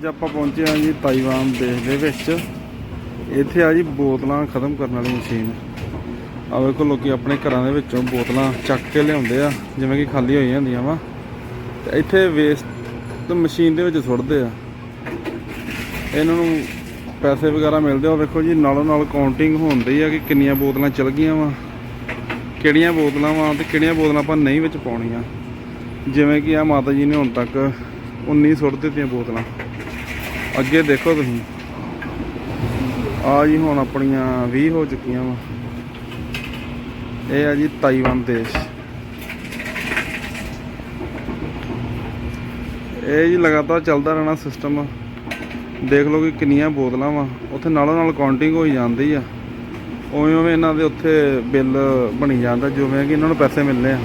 ਅੱਜ ਆਪਾਂ ਪਹੁੰਚੇ ਹਾਂ ਜੀ ਤਾਈਵਾਨ ਦੇਸ਼ ਦੇ ਵਿੱਚ। ਇੱਥੇ ਆ ਜੀ ਬੋਤਲਾਂ ਖਤਮ ਕਰਨ ਵਾਲੀ ਮਸ਼ੀਨ। ਆ ਵੇਖੋ ਲੋਕੀ ਆਪਣੇ ਘਰਾਂ ਦੇ ਵਿੱਚੋਂ ਬੋਤਲਾਂ ਚੱਕ ਕੇ ਲਿਆਉਂਦੇ ਆ, ਜਿਵੇਂ ਕਿ ਖਾਲੀ ਹੋਈਆਂ ਹੁੰਦੀਆਂ ਵਾ। ਤੇ ਇੱਥੇ ਵੇਸਟ ਮਸ਼ੀਨ ਦੇ ਵਿੱਚ ਸੁੱਟਦੇ ਆ। ਇਹਨਾਂ ਨੂੰ ਪੈਸੇ ਵਗੈਰਾ ਮਿਲਦੇ ਆ। ਵੇਖੋ ਜੀ ਨਾਲੋਂ ਨਾਲ ਕਾਊਂਟਿੰਗ ਹੁੰਦੀ ਆ ਕਿ ਕਿੰਨੀਆਂ ਬੋਤਲਾਂ ਚਲ ਗਈਆਂ ਵਾ, ਕਿਹੜੀਆਂ ਬੋਤਲਾਂ ਵਾ ਤੇ ਕਿਹੜੀਆਂ ਬੋਤਲਾਂ ਆਪਾਂ ਨਹੀਂ ਵਿੱਚ ਪਾਉਣੀਆਂ। ਜਿਵੇਂ ਕਿ ਆ ਮਾਤਾ ਜੀ ਨੇ ਹੁਣ ਤੱਕ 19 ਸੁੱਟ ਦਿੱਤੀਆਂ ਬੋਤਲਾਂ। ਅੱਗੇ ਦੇਖੋ ਤੁਸੀਂ। ਆ ਜੀ ਹੁਣ ਆਪਣੀਆਂ 20 ਹੋ ਚੁੱਕੀਆਂ ਵਾ। ਇਹ ਆ ਜੀ ਤਾਈਵਾਨ ਦੇਸ਼। ਇਹ ਜੀ ਲਗਾਤਾਰ ਚੱਲਦਾ ਰਹਿਣਾ ਸਿਸਟਮ ਦੇਖ ਲਓ ਕਿ ਕਿੰਨੀਆਂ ਬੋਤਲਾਂ ਵਾ। ਉੱਥੇ ਨਾਲੋਂ ਨਾਲ ਕਾਊਂਟਿੰਗ ਹੋਈ ਜਾਂਦੀ ਆ। ਉਵੇਂ ਉਵੇਂ ਇਹਨਾਂ ਦੇ ਉੱਥੇ ਬਿੱਲ ਬਣੀ ਜਾਂਦਾ, ਜਿਵੇਂ ਕਿ ਇਹਨਾਂ ਨੂੰ ਪੈਸੇ ਮਿਲਨੇ ਆ।